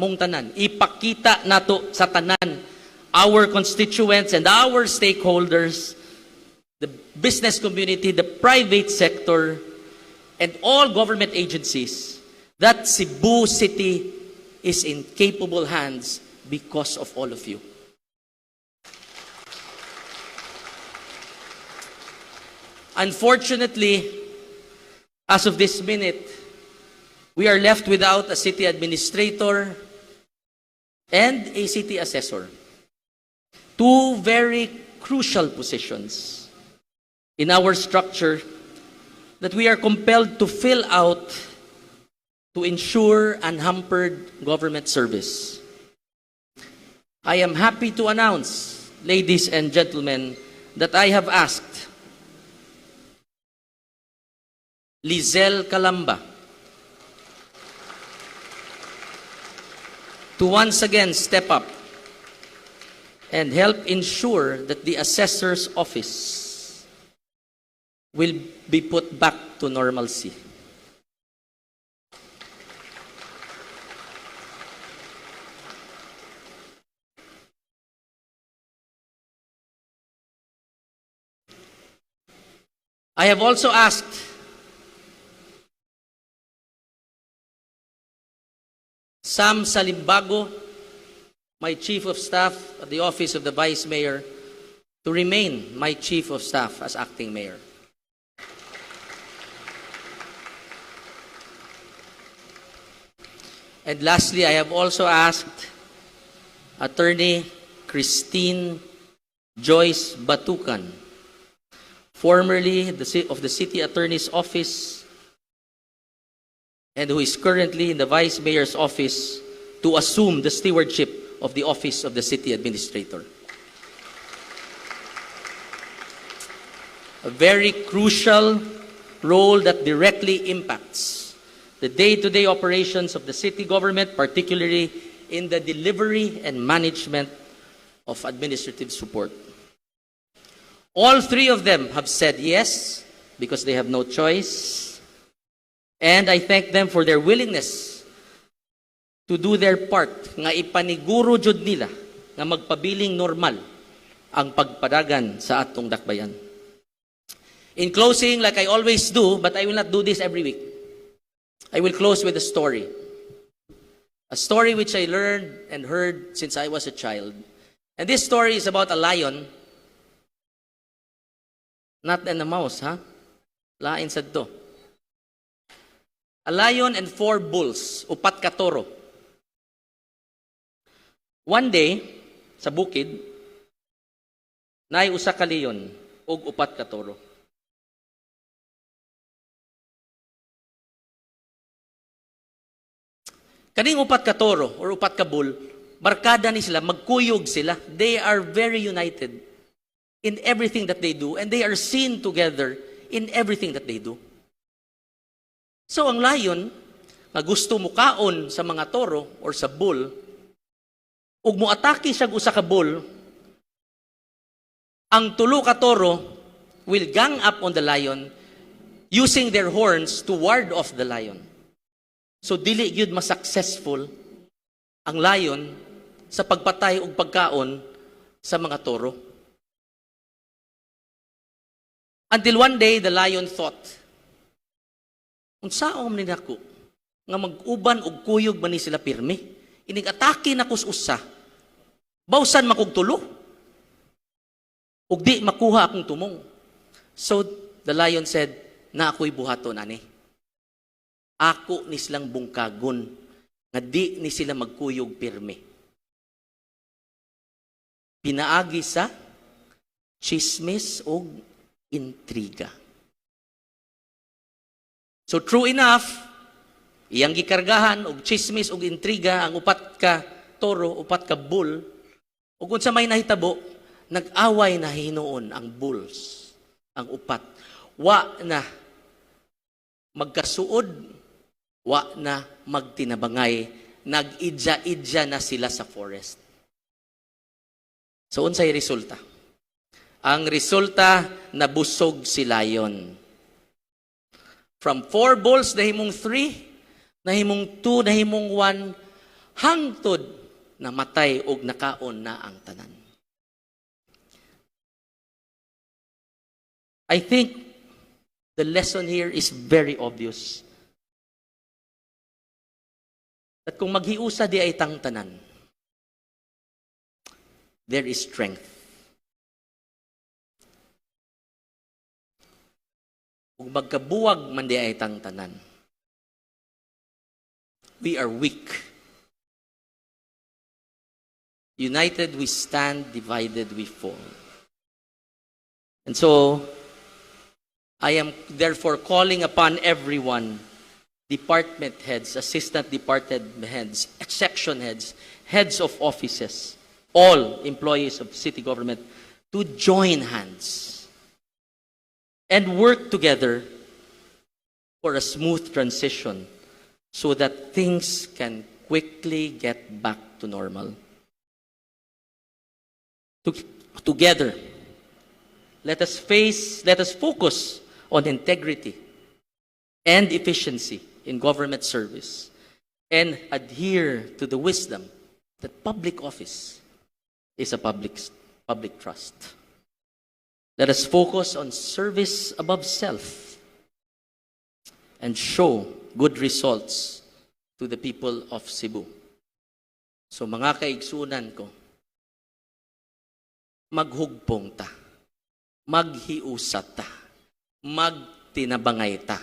mong tanan. Ipakita nato sa tanan our constituents and our stakeholders, the business community, the private sector, and all government agencies that Cebu City is in capable hands because of all of you. Unfortunately, as of this minute, we are left without a city administrator and a city assessor. Two very crucial positions in our structure that we are compelled to fill out to ensure unhampered government service. I am happy to announce, ladies and gentlemen, that I have asked Lizelle Calamba to once again step up and help ensure that the assessor's office will be put back to normalcy. I have also asked Sam Salimbago, my Chief of Staff at the Office of the Vice Mayor, to remain my Chief of Staff as Acting Mayor. And lastly, I have also asked Attorney Christine Joyce Batukan, formerly of the City Attorney's Office and who is currently in the Vice Mayor's office to assume the stewardship of the Office of the City Administrator. A very crucial role that directly impacts the day-to-day operations of the city government, particularly in the delivery and management of administrative support. All three of them have said yes because they have no choice. And I thank them for their willingness to do their part nga ipaniguro jud nila nga magpabiling normal ang pagpadagan sa atong dakbayan. In closing, like I always do, but I will not do this every week, I will close with a story. A story which I learned and heard since I was a child. And this story is about a lion, not and a mouse, ha? Lain sa to. A lion and four bulls, upat ka toro. One day, sa bukid, naay usa ka leon ug upat ka toro. Kaning upat ka toro or upat ka bull, barkada ni sila, magkuyog sila. They are very united in everything that they do and they are seen together in everything that they do. So ang lion, nga gusto mo kaon sa mga toro or sa bull, ug mo atake siya usa ka bull, ang tulo ka toro will gang up on the lion using their horns to ward off the lion. So dili gyud mas successful ang lion sa pagpatay ug pagkaon sa mga toro. Until one day the lion thought, Unsaon ni nako nga mag-uban og kuyog man ni sila pirmi. Inig atake na kus usa. Bawsan makog tulo. Ug di makuha akong tumong. So the lion said, na ako'y buhaton ani. Ako ni silang bungkagon nga di ni sila magkuyog pirmi. Pinaagi sa chismis o intriga. So true enough, iyang gikargahan og chismis og intriga ang upat ka toro, upat ka bull. Ug unsa may nahitabo, nag-away na hinuon ang bulls, ang upat. Wa na magkasuod, wa na magtinabangay, nag-idya-idya na sila sa forest. So unsay resulta? Ang resulta nabusog si lion. From four bulls, nahimong three, nahimong two, nahimong one, hangtod na matay og nakaon na ang tanan. I think the lesson here is very obvious. At kung maghiusa di ay tang tanan, there is strength. Kung magkabuwag man di ay tang tanan, we are weak. United we stand, divided we fall. And so, I am therefore calling upon everyone, department heads, assistant department heads, section heads, heads of offices, all employees of city government to join hands and work together for a smooth transition so that things can quickly get back to normal. Together, let us face, let us focus on integrity and efficiency in government service and adhere to the wisdom that public office is a public, public trust. Let us focus on service above self and show good results to the people of Cebu. So mga kaigsunan ko, maghugpong ta, maghiusat ta, magtinabangay ta,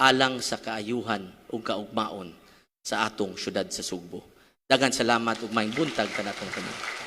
alang sa kaayuhan o kaugmaon sa atong syudad sa Sugbo. Dagan salamat ug maayong buntag kanatong kami.